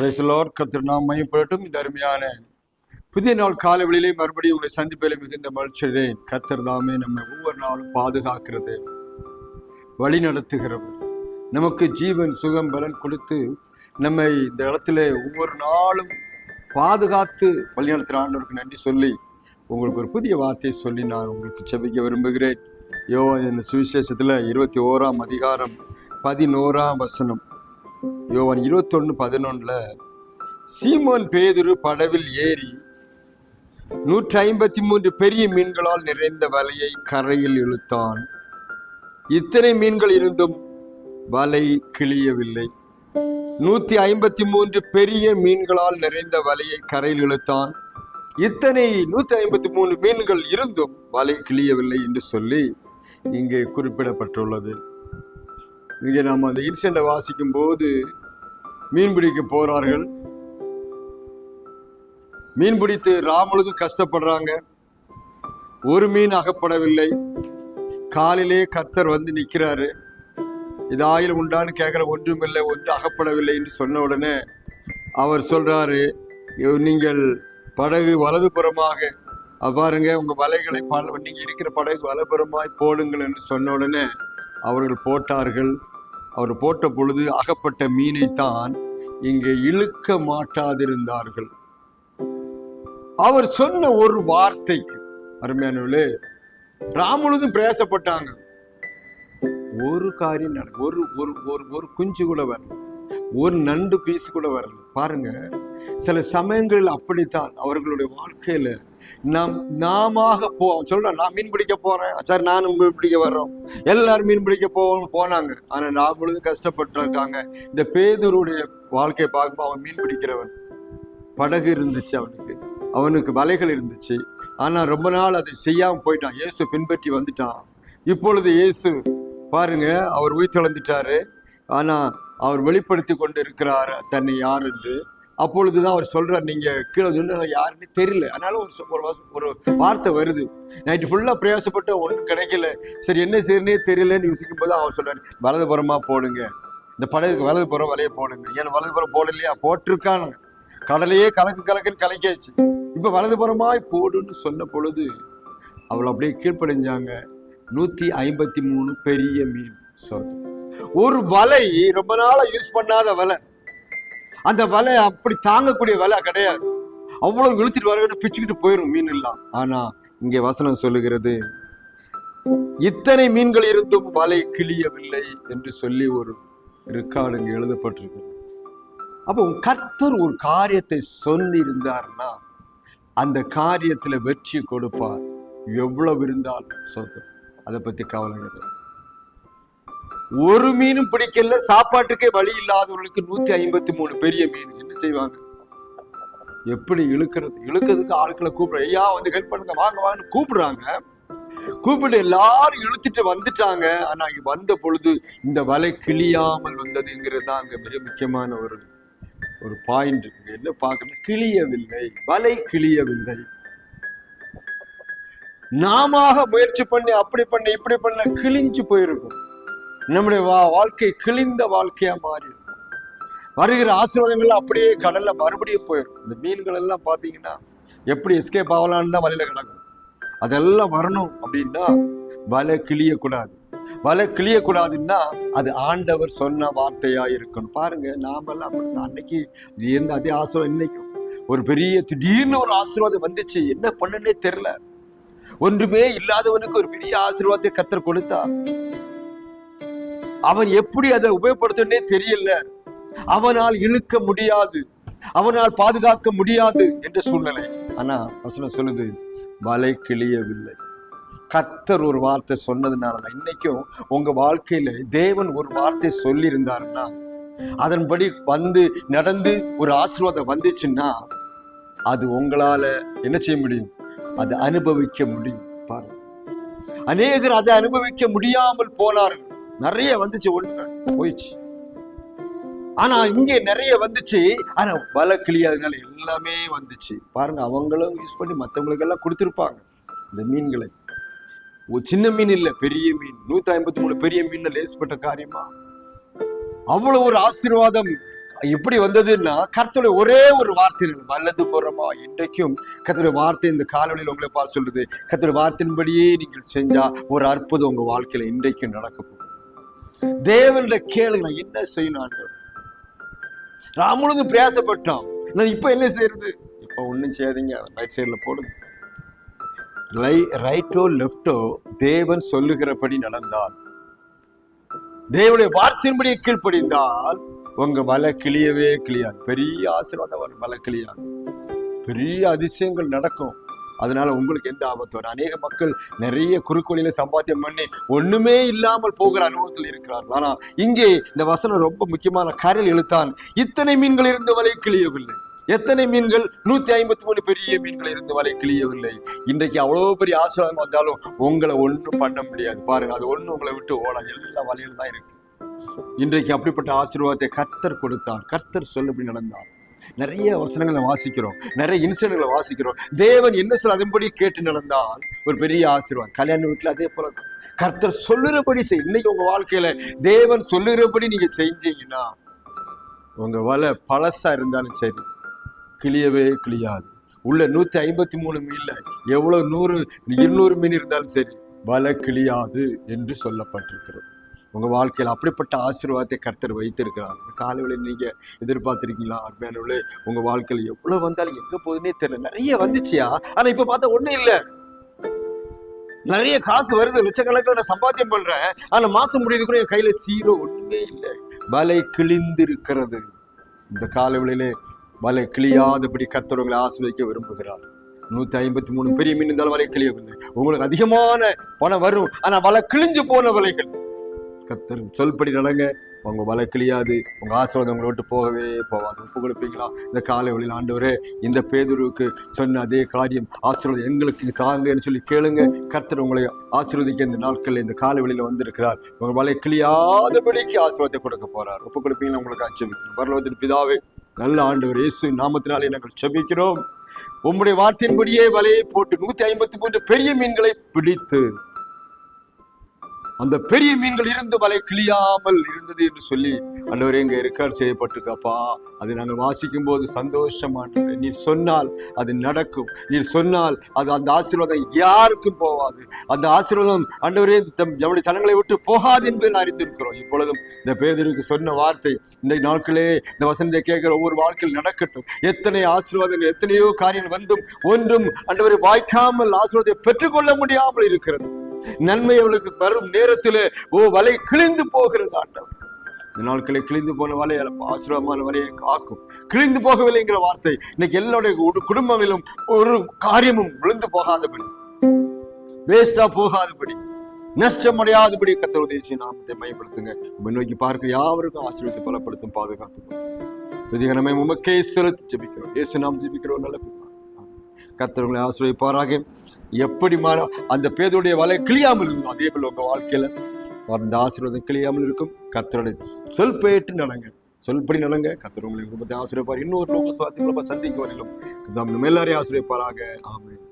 பிரைசலோர் கர்த்தர் நாம் மையப்படட்டும் இந்த அருமையான புதிய நாள் காலவெளியிலே மறுபடியும் உங்களை சந்திப்பில் மிகுந்த மகிழ்ச்சியேன் கத்தர் தாமே நம்மை ஒவ்வொரு நாளும் பாதுகாக்கிறது. வழி நடத்துகிறவர். நமக்கு ஜீவன் சுகம் பலன் கொடுத்து நம்மை இந்த இடத்துல ஒவ்வொரு நாளும் பாதுகாத்து வழிநடத்துகிற ஆண்டவருக்கு நன்றி சொல்லி உங்களுக்கு ஒரு புதிய வார்த்தையை சொல்லி நான் உங்களுக்கு செபிக்க விரும்புகிறேன். யோ இந்த சுவிசேஷத்தில் இருபத்தி ஓராம் அதிகாரம் பதினோராம் வசனம். யோவன் இருபத்தொன்று பதினொன்றில் சீமோன் பேதுரு படவில் ஏறி நூற்றி ஐம்பத்தி மூன்று பெரிய மீன்களால் நிறைந்த வலையை கரையில் இழுத்தான். இத்தனை மீன்கள் இருந்தும் வலை கிழியவில்லை நூத்தி ஐம்பத்தி மூன்று பெரிய மீன்களால் நிறைந்த வலையை கரையில் இழுத்தான். இத்தனை நூத்தி ஐம்பத்தி மூணு மீன்கள் இருந்தும் வலை கிழியவில்லை என்று சொல்லி இங்கே குறிப்பிடப்பட்டுள்ளது. இங்கே நாம் அந்த இன்சிடென்ட்டை வாசிக்கும் போது மீன் பிடிக்க போறார்கள். மீன் பிடித்து ராமுழுதும் கஷ்டப்படுறாங்க. ஒரு மீன் அகப்படவில்லை. காலிலே கர்த்தர் வந்து நிற்கிறாரு. இது ஆயில் உண்டான்னு கேட்குற ஒன்றுமில்லை ஒன்று அகப்படவில்லை என்று சொன்ன உடனே அவர் சொல்கிறாரு நீங்கள் படகு வலதுபுறமாக பாருங்க உங்கள் வலைகளை பல நீங்கள் இருக்கிற படகு வலதுபுறமாய் போடுங்கள் என்று சொன்ன உடனே அவர்கள் போட்டார்கள். அவர் போட்ட பொழுது அகப்பட்ட மீனைத்தான் இங்கே இழுக்க மாட்டாதிருந்தார்கள். அவர் சொன்ன ஒரு வார்த்தைக்கு அருமையானவர்களே ராமுழுதும் பிரயாசப்பட்டாங்க. ஒரு காரியம் நடக்கும் ஒரு ஒரு ஒரு ஒரு குஞ்சு கூட வரல. ஒரு நண்டு பீஸ் கூட வரல. பாருங்க சில சமயங்களில் அப்படித்தான் அவர்களுடைய வாழ்க்கையில நாம் நாம போ சொல்றேன் நான் மீன் பிடிக்க போறேன். சார் நானும் மீன் பிடிக்க வர்றோம். எல்லாரும் மீன் பிடிக்க போவோம் போனாங்க. ஆனா நான் முழுது கஷ்டப்பட்டு இருக்காங்க. இந்த பேதருடைய வாழ்க்கையை பார்க்கும்போது அவன் மீன் பிடிக்கிறவன். படகு இருந்துச்சு அவனுக்கு. அவனுக்கு வலைகள் இருந்துச்சு. ஆனால் ரொம்ப நாள் அதை செய்யாமல் போயிட்டான். இயேசு பின்பற்றி வந்துட்டான். இப்பொழுது இயேசு பாருங்க அவர் உயிர் தொலைந்துட்டாரு ஆனால் அவர் வெளிப்படுத்தி கொண்டு இருக்கிறார். தன்னை யார் என்று? அப்பொழுதுதான் அவர் சொல்கிறார் நீங்கள் கீழே சொன்ன யாருன்னு தெரியல. அதனால ஒரு ஒரு ஒரு வார்த்தை வருது. நைட்டு ஃபுல்லாக பிரயாசப்பட்டு ஒன்றும் கிடைக்கல. சரி என்ன செய்யறனே தெரியலன்னு யோசிக்கும் போது அவர் சொல்கிறார் வலதுபுறமாக போடுங்க. இந்த படகுக்கு வலதுபுறம் வலைய போடுங்க. ஏன்னா வலதுபுறம் போடலையா? போட்டிருக்கானுங்க. கடலையே கலக்கு கலக்குன்னு கலக்கியாச்சு. இப்போ வலதுபுறமாய் போடுன்னு சொன்ன பொழுது அவள் அப்படியே கீழ்ப்படைஞ்சாங்க. நூற்றி ஐம்பத்தி மூணு பெரிய மீன் சோதம் ஒரு வலை ரொம்ப நாளாக யூஸ் பண்ணாத வலை. அந்த வலை அப்படி தாங்கக்கூடிய வலை கிடையாது. அவ்வளவு இழுத்துட்டு வர பிச்சுக்கிட்டு போயிடும் மீன் எல்லாம் ஆனா இங்கே வசனம் சொல்லுகிறது இத்தனை மீன்கள் இருந்தும் வலை கிழியவில்லை என்று சொல்லி ஒரு ரெக்கார்டு இங்கே எழுதப்பட்டிருக்கு. அப்போ கர்த்தர் ஒரு காரியத்தை சொல்லியிருந்தார்னா அந்த காரியத்துல வெற்றி கொடுப்பார். எவ்வளவு இருந்தாலும் சொந்தம் அதை பத்தி கவலை கிடையாது ஒரு மீனும் பிடிக்கல. சாப்பாட்டுக்கே வழி இல்லாதவர்களுக்கு நூத்தி ஐம்பத்தி மூணு பெரிய மீன் என்ன செய்வாங்க? எப்படி இழுக்கிறது? இழுக்கிறதுக்கு ஆட்களை கூப்பிடுற ஐயா வந்து ஹெல்ப் பண்ணுங்க. வாங்க வாங்கன்னு கூப்பிடுறாங்க. கூப்பிட்டு எல்லாரும் இழுத்துட்டு வந்துட்டாங்க. ஆனா இங்க வந்த பொழுது இந்த வலை கிழியாமல் வந்ததுங்கிறது தான் அங்க மிக முக்கியமான ஒரு ஒரு பாயிண்ட் இங்க என்ன பார்க்கணும்? கிழியவில்லை. வலை கிழியவில்லை. நாம முயற்சி பண்ணி அப்படி பண்ண இப்படி பண்ண கிழிஞ்சு போயிருக்கும். நம்முடைய வா- வாழ்க்கை கிழிந்த வாழ்க்கையா மாறிடும். வருகிற ஆசீர்வாதங்கள் அப்படியே கடல்ல மறுபடியும் போயிடும். இந்த மீன்கள் எல்லாம் பாத்தீங்கன்னா எப்படி எஸ்கேப் ஆகலான்னு தான் வலையில கிடக்கும். அதெல்லாம் வரணும் அப்படின்னா வலை கிழியக்கூடாது. வலை கிழியக்கூடாதுன்னா அது ஆண்டவர் சொன்ன வார்த்தையா இருக்கணும். பாருங்க நாமெல்லாம் அப்படித்தான். அன்னைக்கு எந்த அதே ஆசீர்வாதம் இன்னைக்கும். ஒரு பெரிய திடீர்னு ஒரு ஆசீர்வாதம் வந்துச்சு. என்ன பண்ணுன்னே தெரியல. ஒன்றுமே இல்லாதவனுக்கு ஒரு பெரிய ஆசீர்வாதத்தை கத்தர் கொடுத்தா அவன் எப்படி அதை உபயோகப்படுத்தே தெரியல. அவனால் இழுக்க முடியாது. அவனால் பாதுகாக்க முடியாது என்ற சூழ்நிலை. ஆனா வசனம் சொல்லுது வலை கிழியவில்லை. கத்தர் ஒரு வார்த்தை சொன்னதுனால இன்னைக்கும் உங்க வாழ்க்கையில தேவன் ஒரு வார்த்தை சொல்லி இருந்தாருன்னா அதன்படி வந்து நடந்து ஒரு ஆசீர்வாதம் வந்துச்சுன்னா அது உங்களால என்ன செய்ய முடியும்? அதை அனுபவிக்க முடியும். பாருங்க. அநேகர் அதை அனுபவிக்க முடியாமல் போனார்கள். நிறைய வந்துச்சு ஒன்று போயிடுச்சு. ஆனா இங்கே நிறைய வந்துச்சு. ஆனா வலை கிளியாதனால எல்லாமே வந்துச்சு. பாருங்க அவங்களும் யூஸ் பண்ணி மற்றவங்களுக்கு எல்லாம் கொடுத்துருப்பாங்க இந்த மீன்களை. ஒரு சின்ன மீன் இல்லை பெரிய மீன். நூத்தி ஐம்பத்தி மூணு பெரிய மீன் லேஸ்பட்ட காரியமா? அவ்வளவு ஒரு ஆசீர்வாதம். எப்படி வந்ததுன்னா கர்த்தருடைய ஒரே ஒரு வார்த்தை வல்லது புறமா இன்றைக்கும் கர்த்தருடைய வார்த்தை இந்த காலவழியில் உங்களை பார்த்து சொல்றது கர்த்தருடைய வார்த்தையின்படியே நீங்கள் செஞ்சா ஒரு அற்புதம் உங்க வாழ்க்கையில இன்றைக்கும் நடக்க போகுது தேவன்கிட்ட கேளுங்க நான் என்ன செய்யணும் ஆண்டவர்? ராமுழுது பிரயாசப்பட்டோம். நான் இப்ப என்ன செய்யறது? இப்ப ஒண்ணும் செய்யாதீங்க ரைட் சைடுல போடுங்க. ரை ரைட்டோ லெஃப்டோ தேவன் சொல்லுகிறபடி நடந்தால் தேவனுடைய வார்த்தையின்படி கீழ்ப்படிந்தால் உங்க மலை கிளியவே கிளியாது. பெரிய ஆசீர்வாதம் வரும் மலை கிளியாது. பெரிய அதிசயங்கள் நடக்கும். அதனால உங்களுக்கு எந்த ஆபத்து வரும் அநேக மக்கள் நிறைய குறுக்கோளில சம்பாத்தியம் பண்ணி ஒண்ணுமே இல்லாமல் போகிற அனுபவத்தில் இருக்கிறார்கள். ஆனால் இங்கே இந்த வசனம் ரொம்ப முக்கியமான கரல் எழுத்தான் இத்தனை மீன்கள் இருந்த வலை கிளியவில்லை எத்தனை மீன்கள்? நூத்தி ஐம்பத்தி மூணு பெரிய மீன்கள் இருந்து வலை கிளியவில்லை இன்றைக்கு அவ்வளோ பெரிய ஆசீர்வாதம் வந்தாலும் உங்களை ஒன்றும் பண்ண முடியாது. பாருங்க அது ஒன்று உங்களை விட்டு ஓட எல்லா வலையிலும் தான் இருக்கு. இன்றைக்கு அப்படிப்பட்ட ஆசீர்வாதத்தை கர்த்தர் கொடுத்தார் கர்த்தர் சொல்லப்படி நடந்தார் நிறைய வசனங்களை வாசிக்கிறோம் நிறைய இன்சிடென்ட்களை வாசிக்கிறோம். தேவன் என்ன சொல்ல அதன்படி கேட்டு நடந்தால் ஒரு பெரிய ஆசீர்வாதம். கல்யாண வீட்டுல அதே போல கர்த்தர் சொல்லுறபடி செய். இன்னைக்கு உங்க வாழ்க்கையில தேவன் சொல்லுகிறபடி நீங்க செஞ்சீங்கன்னா உங்க வலை பழசா இருந்தாலும் சரி கிளியவே கிளியாது. உள்ள நூத்தி ஐம்பத்தி மூணு மீன்ல எவ்வளவு நூறு இருநூறு மீன் இருந்தாலும் சரி வலை கிளியாது என்று சொல்லப்பட்டிருக்கிறோம் உங்கள் வாழ்க்கையில் அப்படிப்பட்ட ஆசீர்வாதத்தை கர்த்தர் வைத்திருக்கிறார். காலையில் நீங்க எதிர்பார்த்திருக்கீங்களா? அருமையானவர்களே உங்கள் வாழ்க்கையில் எவ்வளோ வந்தாலும் எங்கே போகுதுன்னே தெரியல. நிறைய வந்துச்சியா? ஆனால் இப்போ பார்த்தா ஒன்றும் இல்லை. நிறைய காசு வருது. லட்சக்கணக்கில் நான் சம்பாத்தியம் பண்ணுறேன் ஆனால் மாசம் முடியுது கூட என் கையில் சீரோ ஒன்றுமே இல்லை. வலை கிழிந்திருக்கிறது. இந்த காலவெளியிலே வலை கிளியாதபடி கர்த்தர் உங்களை ஆசிர்வதிக்க விரும்புகிறார். நூத்தி ஐம்பத்தி மூணு பெரிய மீன் இருந்தாலும் வலை கிளியவில்லை உங்களுக்கு அதிகமான பணம் வரும். ஆனா வலை கிழிஞ்சு போன வலைகள். கத்தர் சொல்படி நடங்க. உங்க வலை கிளியாது உங்க ஆசீர்வாதம் உங்களை விட்டு போகவே போகாது. ஒப்பு கொடுப்பீங்களா இந்த காலை வழியில் ஆண்டவரே இந்த பேதுருவுக்கு சொன்ன அதே காரியம் ஆசீர்வாதம் எங்களுக்கு தாங்கன்னு சொல்லி கேளுங்க. கர்த்தர் உங்களை ஆசீர்வதிக்க இந்த நாட்களில் இந்த காலை வழியில் வந்திருக்கிறார். உங்க வலை கிளியாதபடிக்கு ஆசீர்வாதத்தை கொடுக்க போறார். ஒப்பு கொடுப்பீங்களா? உங்களுக்கு ஆச்சரியம் பரலோகத்தின் பிதாவே நல்ல ஆண்டவர் இயேசு நாமத்தினாலே நாங்கள் செபிக்கிறோம் உம்முடைய வார்த்தையின்படியே வலையை போட்டு நூத்தி ஐம்பத்தி மூன்று பெரிய மீன்களை பிடித்து அந்த பெரிய மீன்கள் இருந்து வலை கிளியாமல் இருந்தது என்று சொல்லி ஆண்டவரே எங்க ரெக்கார்ட் செய்யப்பட்டிருக்கப்பா அதை நாங்கள் வாசிக்கும் போது சந்தோஷமானது. நீ சொன்னால் அது நடக்கும். நீ சொன்னால் அது அந்த ஆசீர்வாதம் யாருக்கும் போகாது. அந்த ஆசீர்வாதம் ஆண்டவரே தம் நம்முடைய ஜனங்களை விட்டு போகாது என்பதை அறிந்திருக்கிறோம். இப்பொழுதும் இந்த பேதருக்கு சொன்ன வார்த்தை இன்றைக்கு நாட்களே இந்த வசனத்தை கேட்கிற ஒவ்வொரு வாழ்க்கையில் நடக்கட்டும். எத்தனை ஆசீர்வாதங்கள் எத்தனையோ காரியங்கள் வந்தும் ஒன்றும் ஆண்டவரை வாய்க்காமல் ஆசீர்வாதத்தை பெற்றுக்கொள்ள முடியாமல் இருக்கிறது. நன்மை அவளுக்கு வரும் நேரத்திலே ஓ வலை கிழிந்து போகிறது ஆண்டவர். இந்த நாட்களை கிழிந்து போன வலை ஆசீர்வாதமான வலையை காக்கும். கிழிந்து போகவில்லைங்கிற வார்த்தை இன்னைக்கு எல்லாருடைய குடும்பங்களிலும் ஒரு காரியமும் விழுந்து போகாதபடி வேஸ்டா போகாதபடி நஷ்டமடையாதபடி கத்தர் உதவி நாமத்தை மையப்படுத்துங்க. முன்னோக்கி பார்க்க யாவருக்கும் ஆசீர்வத்தை பலப்படுத்தும் பாதுகாத்து துதிகரமே உமக்கே செலுத்தி ஜபிக்கிறோம். ஏசு நாம் ஜபிக்கிறோம். நல்ல பிதா. ஆசிரியப்பாராக எப்படி மா- அந்த பேதுடைய வலை கிளியாமல் இருக்கும். அதே போல் உங்கள் வாழ்க்கையில அந்த ஆசீர்வாதம் கிளியாமல் இருக்கும். கத்தருடைய சொல் பேட்டு நடங்க. சொல்படி நடங்க. கத்தர் உங்களை குடும்பத்தை ஆசிரியப்பார் இன்னொரு லோக சுவாத்தி மூலமா சந்திக்க வரையிலும் நம்ம எல்லாரையும் ஆசீர்வதிப்பாராக. ஆமென்.